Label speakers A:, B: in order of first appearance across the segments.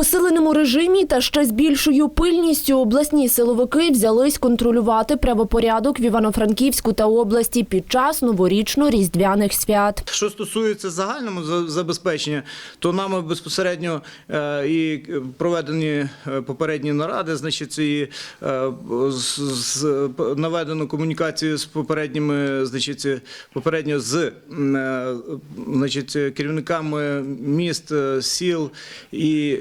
A: посиленому режимі та ще з більшою пильністю обласні силовики взялись контролювати правопорядок в Івано-Франківську та області під час новорічно-різдвяних свят.
B: Що стосується загального забезпечення, то нами безпосередньо е, і проведені е, попередні наради, значить, і е, наведено комунікацію з попередніми, значить, попередньо з значить, керівниками міст, сіл і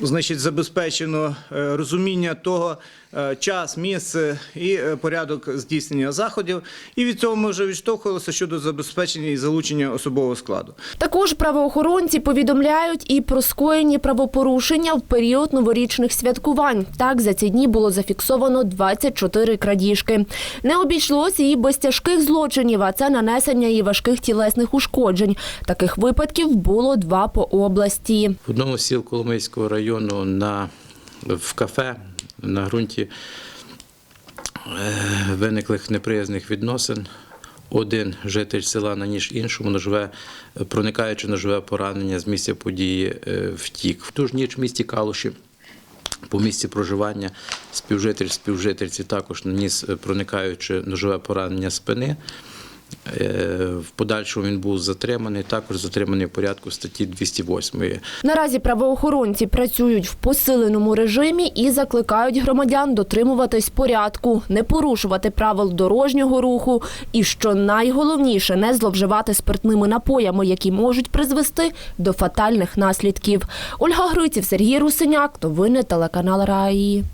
B: значить, забезпечено е, розуміння того. е, Час, місце і е, порядок здійснення заходів, і від цього ми вже відштовхувалися щодо забезпечення і залучення особового складу.
A: Також правоохоронці повідомляють і про скоєні правопорушення в період новорічних святкувань. Так, за ці дні було зафіксовано 24 крадіжки. Не обійшлося і без тяжких злочинів, а це нанесення і важких тілесних ушкоджень. Таких випадків було два по області.
C: В одному сіл Коломийського району на, в кафе на ґрунті е, виниклих неприязних відносин. Один житель села наніж іншому ножове, проникаючи ножове поранення з місця події, е, втік. В ту ж ніч в місті Калуші по місці проживання співжитель співжительці також наніс, е, проникаючи ножове поранення спини. Е, В подальшому він був затриманий, також затриманий в порядку статті 208.
A: Наразі правоохоронці працюють в посиленому режимі і закликають громадян дотримуватись порядку, не порушувати правил дорожнього руху і, що найголовніше, не зловживати спиртними напоями, які можуть призвести до фатальних наслідків. Ольга Гриців, Сергій Русиняк, новини телеканал Раї.